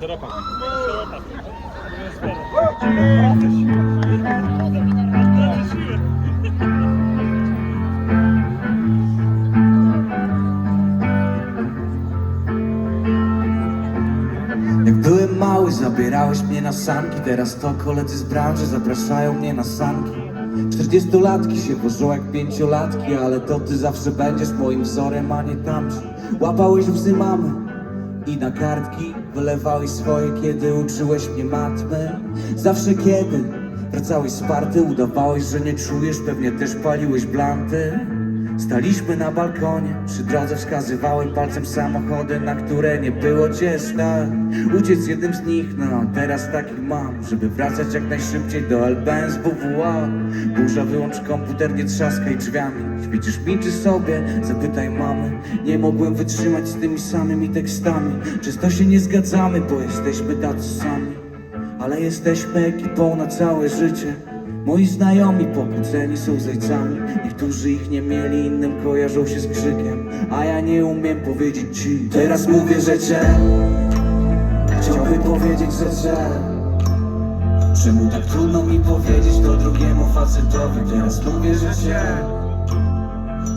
Jak byłem mały, zabierałeś mnie na sanki. Teraz to koledzy z branży zapraszają mnie na sanki. Czterdziestolatki się wożą jak pięciolatki Ale to ty zawsze będziesz moim wzorem, a nie tamci. Łapałeś łzy mamy i na kartki Wylewałeś swoje, kiedy uczyłeś mnie matmy. Zawsze kiedy wracałeś sparty Udawałeś, że nie czujesz, pewnie też paliłeś blanty Staliśmy na balkonie, przy drodze wskazywałem palcem samochody, na które nie było cię stać. Uciec jednym z nich, no teraz taki mam, żeby wracać jak najszybciej do LBN z WWA. Burza, wyłącz komputer, nie trzaskaj drzwiami. Śpiczysz mi czy sobie? Zapytaj mamy. Nie mogłem wytrzymać z tymi samymi tekstami. Często się nie zgadzamy, bo jesteśmy tacy sami. Ale jesteśmy ekipą na całe życie. Moi znajomi pokłóceni są zajcami Niektórzy ich nie mieli, innym kojarzą się z krzykiem A ja nie umiem powiedzieć ci. Teraz mówię, że cię. Chciałbym powiedzieć, że cię. Czemu tak trudno mi powiedzieć to drugiemu facetowi? Teraz mówię, że cię.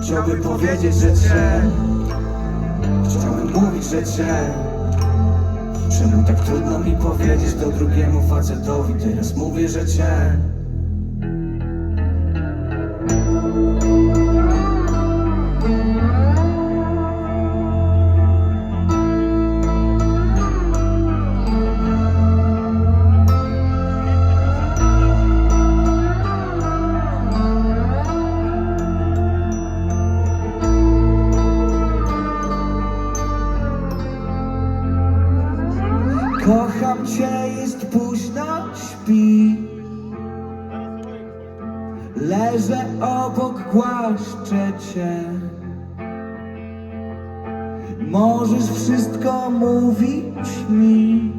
Chciałbym powiedzieć, że cię. Chciałbym mówić, że cię. Czemu tak trudno mi powiedzieć to drugiemu facetowi? Teraz mówię, że cię Kocham cię, jest późno, śpi. Leżę obok, głaszczę cię. Możesz wszystko mówić mi.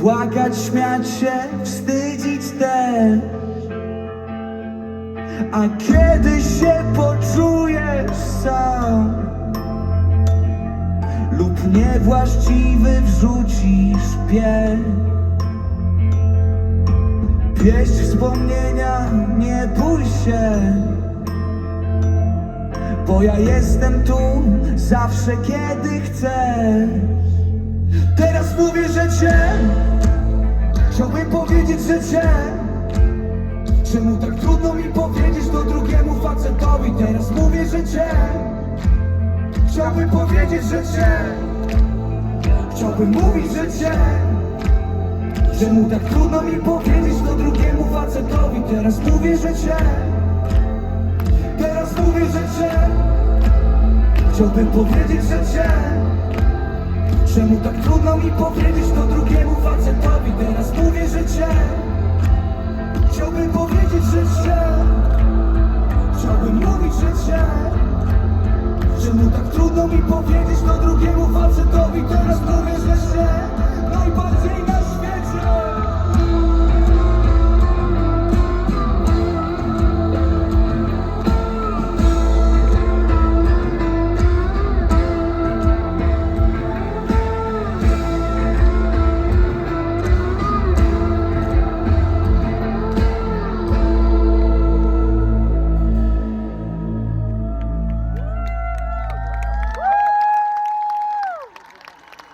Płakać, śmiać się, wstydzić też. A kiedy się poczujesz sam lub niewłaściwy wrzucisz pień. Pieść wspomnienia, nie bój się, bo ja jestem tu zawsze, kiedy chcesz. Teraz mówię, że cię, chciałbym powiedzieć, że cię. Czemu tak trudno mi powiedzieć to drugiemu facetowi? Teraz mówię, że cię. Chciałbym powiedzieć, że cię. Chciałbym mówić, że cię. Czemu tak trudno mi powiedzieć to drugiemu facetowi. Teraz mówię, że cię. Teraz mówię, że cię. Chciałbym powiedzieć, że cię. Czemu tak trudno mi powiedzieć to drugiemu facetowi. Teraz mówię, że cię. Chciałbym powiedzieć, że cię